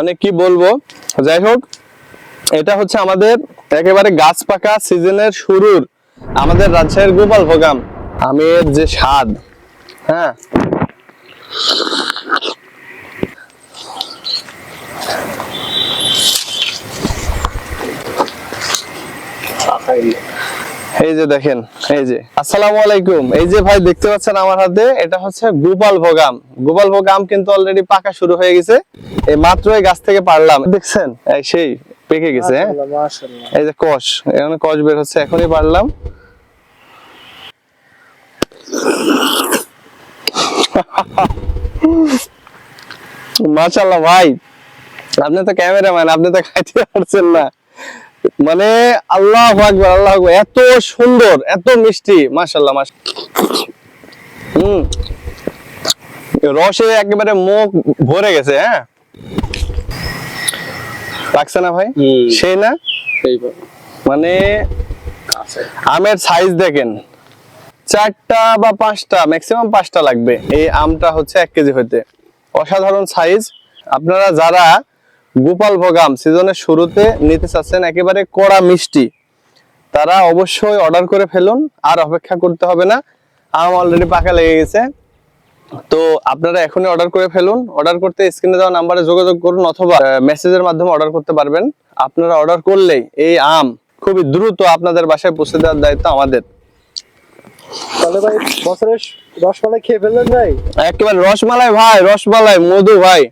মানে কি বলব? যাই হোক এটা হচ্ছে আমাদের একেবারে গাছ পাকা সিজনের শুরুর আমাদের রাজশাহীর গোপাল ভোগাম আমের যে স্বাদ হ্যাঁ? এই যে দেখেন এই যে। আসসালামু আলাইকুম। এই যে ভাই দেখতে পাচ্ছেন আমার হাতে এটা হচ্ছে গোপাল ভোগাম। গোপাল ভোগাম কিন্তু অলরেডি পাকা শুরু হয়ে গেছে। এই মাত্র এই গাছ থেকে পারলাম। দেখছেন? এই সেই পেকে গেছে হ্যাঁ। এই যে কষ এখানে কষ বের হচ্ছে এখনই পারলাম। মাশাল্লাহ ভাই। আপনি তো ক্যামেরাম্যান আপনি তো খাইতে পারছেন না। মানে আল্লাহ আকবার আল্লাহ আকবার। এত সুন্দর এত মিষ্টি মাশাল্লাহ মাশ হুম। রসে একেবারে মুখ ভরে গেছে হ্যাঁ? লাগছে না ভাই? সেই না? মানে আমের সাইজ দেখেন চারটা বা পাঁচটা ম্যাক্সিমাম পাঁচটা লাগবে। এই আমটা হচ্ছে এক কেজি হইতে। অসাধারণ সাইজ আপনারা যারা গোপাল ভোগ আম সিজনের শুরুতে নিতে চাচ্ছেন একেবারে কড়া মিষ্টি। তারা অবশ্যই অর্ডার করে ফেলুন আর অপেক্ষা করতে হবে না। আম অলরেডি পাকা লেগে গেছে। তো আপনারা এখনই অর্ডার করে ফেলুন। অর্ডার করতে স্ক্রিনে দেওয়া নাম্বারে যোগাযোগ করুন অথবা মেসেজের মাধ্যমে অর্ডার করতে পারবেন। আপনারা অর্ডার করলেই এই আম খুবই দ্রুত আপনাদের বাসায় পৌঁছে দেওয়ার দায়িত্ব আমাদের। তাহলে ভাই বছরের রসমালাই খেয়ে ফেললেন ভাই? একেবারে রসমালাই ভাই রসমালাই মধু ভাই।